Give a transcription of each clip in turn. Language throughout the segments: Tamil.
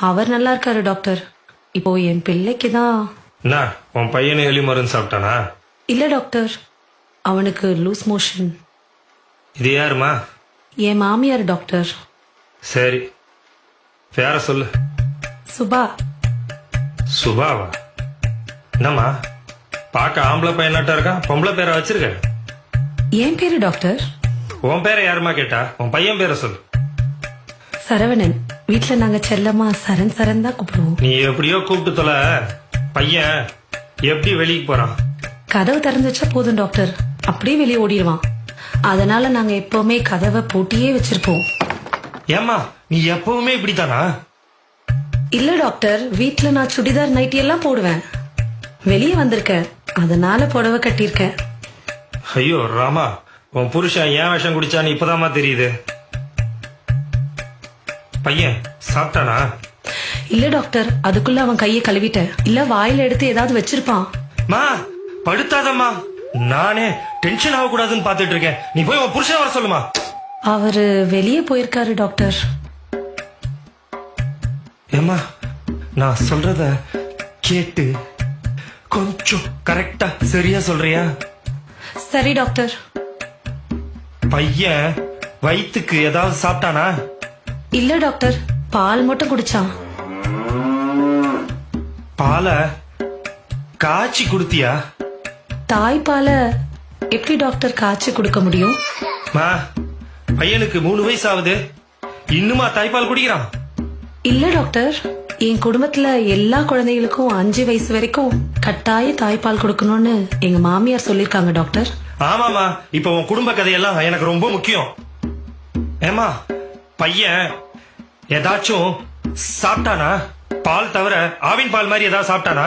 அவர் நல்லா இருக்காரு டாக்டர். இப்போ என் பிள்ளைக்கு தான் என்ன உன் பையனு எலி மருந்து சாப்பிட்டானா? இல்ல டாக்டர். அவனுக்கு லூஸ் மோஷன். இது யாருமா என் மாமியார் டாக்டர். சரி. பேர சொல்லு. சுபா. சுபாவா? என்னம்மா? பார்க்க ஆம்பளை பையனாட்டா இருக்கான் பொம்பளை பேரை வச்சிருக்க? என் பேரு டாக்டர்? உன் பேரை யாருமா கேட்டா? உன் பையன் பேரை சொல்லு. சரவணன். வீட்ல நாங்க செல்லமா? சரண் சரண் தான் கூப்பிடுவோம். நீ எப்படியோ கூப்பிட்டு தொலை. பையன் எப்படி வெளியே போறான்? கதவு திறந்து வச்சா போதும் டாக்டர். அப்படியே வெளியே ஓடிடுவான். அதனால நாங்க எப்பவுமே கதவை பூட்டியே வச்சிருப்போம். ஏம்மா நீ எப்பவுமே இப்படித்தானா? இல்ல டாக்டர். வீட்ல நான் சுடிதார் நைட்டி எல்லாம் போடுவேன். வெளியே வந்திருக்கேன். அதனால புடவை கட்டியிருக்கேன். ஐயோ ராமா உன் புருஷன் ஏன் விஷம் குடிச்சான்னு இப்பதாம்மா தெரியுது. பையன் சாப்பிட்டானா? இல்ல டாக்டர் அதுக்குள்ள அவன் கையை கழுவிட்டேன். இல்ல வாயில எடுத்து ஏதாவது வச்சிருப்பான். மா படுத்தாதம்மா. நானே டென்ஷன் ஆகக்கூடாதுன்னு பாத்துட்டு இருக்கேன். நீ போய் உன் புருஷன் வர சொல்லுமா. அவரு வெளியே போயிருக்காரு டாக்டர் ஏம்மா நான் சொல்றத கேட்டு கொஞ்சம் கரெக்டா சரியா சொல்றியா? சரி டாக்டர் பையன் வயித்துக்கு ஏதாவது சாப்பிட்டானா? இல்ல டாக்டர். பால் மட்டும் குடிச்சான். பாலை காய்ச்சி குடுத்தியா? தாய்ப்பால எப்படி டாக்டர் காய்ச்சி கொடுக்க முடியும்? மா பையனுக்கு மூணு வயசு ஆகுது இன்னுமா தாய்ப்பால் குடிக்கிறான்? இல்ல டாக்டர். என் குடும்பத்துல எல்லா குழந்தைகளுக்கும் அஞ்சு வயசு வரைக்கும் கட்டாய தாய்ப்பால் கொடுக்கணும்னு எங்க மாமியார் சொல்லிருக்காங்க டாக்டர். ஆமாமா இப்ப உன் குடும்ப கதையெல்லாம் எனக்கு ரொம்ப முக்கியம். ஏமா பையன் ஏதாச்சும் சாப்பிட்டானா? பால் தவிர ஆவின் பால் மாதிரி ஏதாவது சாப்பிட்டானா?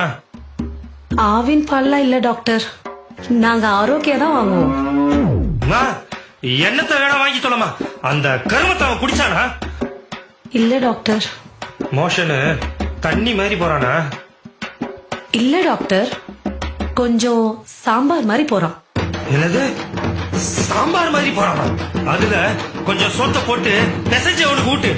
ஆவின் பால்லாம் இல்ல டாக்டர். நாங்க ஆரோக்கியா தான் வாங்குவோம். என்னத்தை வேணா வாங்கி தொலைமா அந்த கருமத்தை அவன் குடிச்சானா? இல்ல டாக்டர். மோஷனு தண்ணி மாதிரி போறானா? இல்ல டாக்டர். கொஞ்சம் சாம்பார் மாதிரி போறான். என்னது? சாம்பார் மாதிரி போறானா அதுல கொஞ்சம் சொத்தை போட்டு பிசைஞ்சு அவனுக்கு ஊட்டு.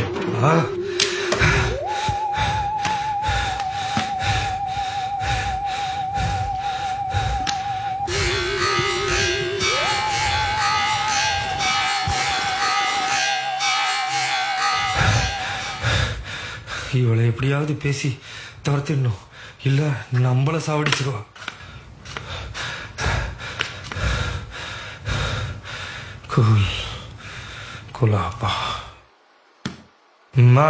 இவளை எப்படியாவது பேசி துரத்திடணும் இல்ல நம்மள சாவடிச்சிருவான் கூல் குலாப்பா அம்மா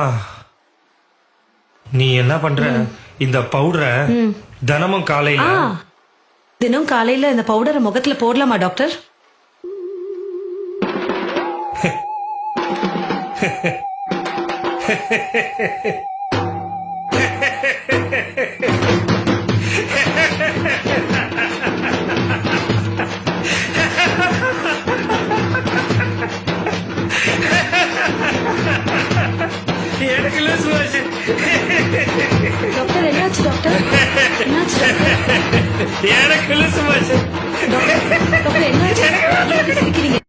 நீ என்ன பண்ற? இந்த பவுடரை தினமும் காலையில தினம் காலையில இந்த பவுடரை முகத்துல போடலாமா டாக்டர் எனக்கு லூசு போச்சு. டாக்டர் என்னாச்சு டாக்டர்? என்னாச்சு டாக்டர்? எனக்கு லூசு போச்சு. டாக்டர் என்னாச்சு? எதுக்கு சிரிக்கிறீங்க.